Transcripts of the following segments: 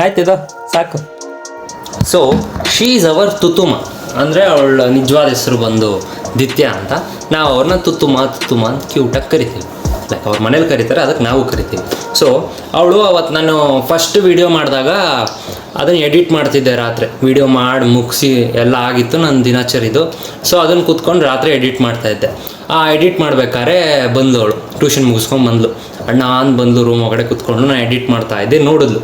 ಆಯ್ತಿದ ಸಾಕು. So she is our ತುತುಮ ಅಂದರೆ ಅವಳ ನಿಜವಾದ ಹೆಸರು ಬಂದು ದಿತ್ಯ ಅಂತ. ನಾವು ಅವ್ರನ್ನ ತುತ್ತುಮ ತುತ್ತುಮ ಅಂತ ಕ್ಯೂಟಾಗಿ ಕರಿತೀವಿ. ಲೈಕ್ ಅವ್ರ ಮನೇಲಿ ಕರೀತಾರೆ ಅದಕ್ಕೆ ನಾವು ಕರಿತೀವಿ. ಸೊ ಅವಳು ಅವತ್ತು ನಾನು ಫಸ್ಟ್ ವಿಡಿಯೋ ಮಾಡಿದಾಗ ಅದನ್ನು ಎಡಿಟ್ ಮಾಡ್ತಿದ್ದೆ ರಾತ್ರಿ. ವೀಡಿಯೋ ಮಾಡಿ, ಮುಗಿಸಿ, ಎಲ್ಲ ಆಗಿತ್ತು ನನ್ನ ದಿನಾಚರಿದು. ಸೊ ಅದನ್ನು ಕೂತ್ಕೊಂಡು ರಾತ್ರಿ ಎಡಿಟ್ ಮಾಡ್ತಾ ಇದ್ದೆ. ಆ ಎಡಿಟ್ ಮಾಡ್ಬೇಕಾದ್ರೆ ಅವಳು. ಟ್ಯೂಷನ್ ಮುಗಿಸ್ಕೊಂಡು ಬಂದಳು ಅಣ್ಣ ಆನ್ ಬಂದು ರೂಮ್ ಒಳಗಡೆ ಕೂತ್ಕೊಂಡು ನಾನು ಎಡಿಟ್ ಮಾಡ್ತಾ ಇದ್ದೆ, ನೋಡಿದ್ಲು.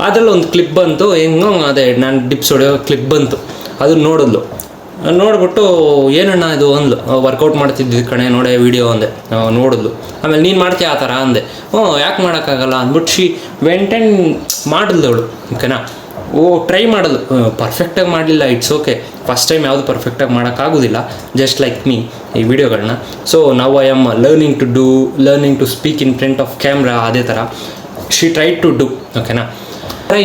ಅದರಲ್ಲಿ ಒಂದು ಕ್ಲಿಪ್ ಬಂತು, ಹೆಂಗೋ ಅದೇ, ನಾನು ಡಿಪ್ಸ್ ಹೊಡೆಯೋ ಕ್ಲಿಪ್ ಬಂತು. ಅದನ್ನ ನೋಡಿದ್ಲು. ನೋಡ್ಬಿಟ್ಟು ಏನಣ್ಣ ಇದು ಅಂದ್ಲು ವರ್ಕೌಟ್ ಮಾಡ್ತಿದ್ವಿ ಕಣೆ, ನೋಡೇ ವಿಡಿಯೋ ಅಂದೆ ನೋಡಿದ್ಲು. ಆಮೇಲೆ ನೀನು ಮಾಡ್ತೀಯ ಆ ಥರ ಅಂದೆ. ಹ್ಞೂ ಯಾಕೆ ಮಾಡೋಕ್ಕಾಗಲ್ಲ ಅಂದ್ಬಿಟ್ಟು ಶಿ, ವೆಂಟೆನ್ ಮಾಡಿದ್ಲು ಅವಳು, ಓಕೆನಾ? ಓ ಟ್ರೈ ಮಾಡಲು ಪರ್ಫೆಕ್ಟಾಗಿ ಮಾಡಲಿಲ್ಲ ಇಟ್ಸ್ ಓಕೆ ಫಸ್ಟ್ ಟೈಮ್ ಯಾವುದು ಪರ್ಫೆಕ್ಟಾಗಿ ಮಾಡೋಕ್ಕಾಗೋದಿಲ್ಲ ಜಸ್ಟ್ ಲೈಕ್ ಮೀ ಈ ವಿಡಿಯೋಗಳನ್ನ ಸೊ ನಾವು I am learning to do learning to speak in front of camera ಅದೇ ಥರ. ಶಿ ಟ್ರೈ ಟು ಡು ಓಕೆನಾ?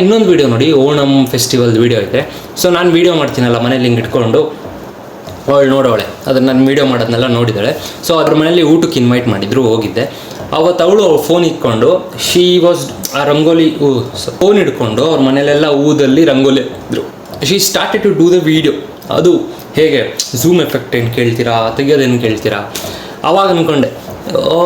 ಇನ್ನೊಂದು ವಿಡಿಯೋ ನೋಡಿ, ಓಣಂ ಫೆಸ್ಟಿವಲ್ ವಿಡಿಯೋ ಇದೆ ಸೊ ನಾನು ವಿಡಿಯೋ ಮಾಡ್ತೀನಲ್ಲ, ಮನೇಲಿ ಹಿಂಗೆ ಇಟ್ಕೊಂಡು. ಅವಳು ನೋಡೋಳೆ ಅದನ್ನ ನಾನು ವೀಡಿಯೋ ಮಾಡೋದನ್ನೆಲ್ಲ ನೋಡಿದ್ದಾಳೆ. ಸೊ ಅದ್ರ ಮನೇಲಿ ಊಟಕ್ಕೆ ಇನ್ವೈಟ್ ಮಾಡಿದ್ರು, ಹೋಗಿದ್ದೆ. ಅವತ್ತು ಅವಳು ಫೋನ್ ಇಟ್ಕೊಂಡು ಶಿ ವಾಸ್ ಆ ರಂಗೋಲಿ ಫೋನ್ ಹಿಡ್ಕೊಂಡು ಅವ್ರ ಮನೇಲೆಲ್ಲ ಊದಲ್ಲಿ ರಂಗೋಲಿ ಇದ್ರು. She started to do the video ಅದು ಹೇಗೆ ಝೂಮ್ ಎಫೆಕ್ಟ್ ಏನು ಕೇಳ್ತೀರಾ, ತೆಗಿಯೋದೇನು ಕೇಳ್ತೀರಾ? ಅವಾಗ ಅಂದ್ಕೊಂಡೆ ಓ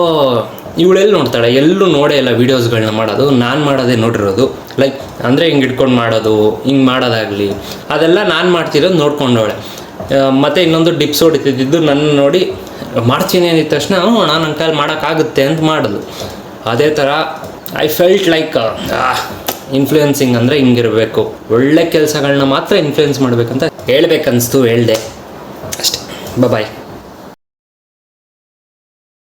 ಇವಳೆಲ್ಲಿ ನೋಡ್ತಾಳೆ? ಎಲ್ಲೂ ನೋಡೇ ಇಲ್ಲ ವೀಡಿಯೋಸ್ಗಳನ್ನ ಮಾಡೋದು. ನಾನು ಮಾಡೋದೇ ನೋಡಿರೋದು. ಲೈಕ್ ಅಂದರೆ ಹಿಂಗೆ ಇಟ್ಕೊಂಡು ಮಾಡೋದು, ಹಿಂಗೆ ಮಾಡೋದಾಗಲಿ. ಅದೆಲ್ಲ ನಾನು ಮಾಡ್ತಿರೋದು ನೋಡ್ಕೊಂಡವಳೆ. ಮತ್ತೆ ಇನ್ನೊಂದು ಡಿಪ್ಸ್ ಹೊಡಿತಿದ್ದು ನನ್ನ ನೋಡಿ, ಮಾಡ್ತೀನಿ ಅಂದಿದ ತಕ್ಷಣ ನಾನು ನನ್ನ ಮಾಡೋಕ್ಕಾಗುತ್ತೆ ಅಂತ ಮಾಡೋದು ಅದೇ ಥರ ಐ ಫೆಲ್ಟ್ ಲೈಕ್ ಇನ್ಫ್ಲೂಯೆನ್ಸಿಂಗ್ ಅಂದರೆ ಹಿಂಗಿರಬೇಕು. ಒಳ್ಳೆ ಕೆಲಸಗಳನ್ನ ಮಾತ್ರ ಇನ್ಫ್ಲೂಯೆನ್ಸ್ ಮಾಡಬೇಕಂತ ಹೇಳ್ಬೇಕನ್ನಿಸ್ತು ಹೇಳ್ದೆ. ಅಷ್ಟೇ. ಬಾಯ್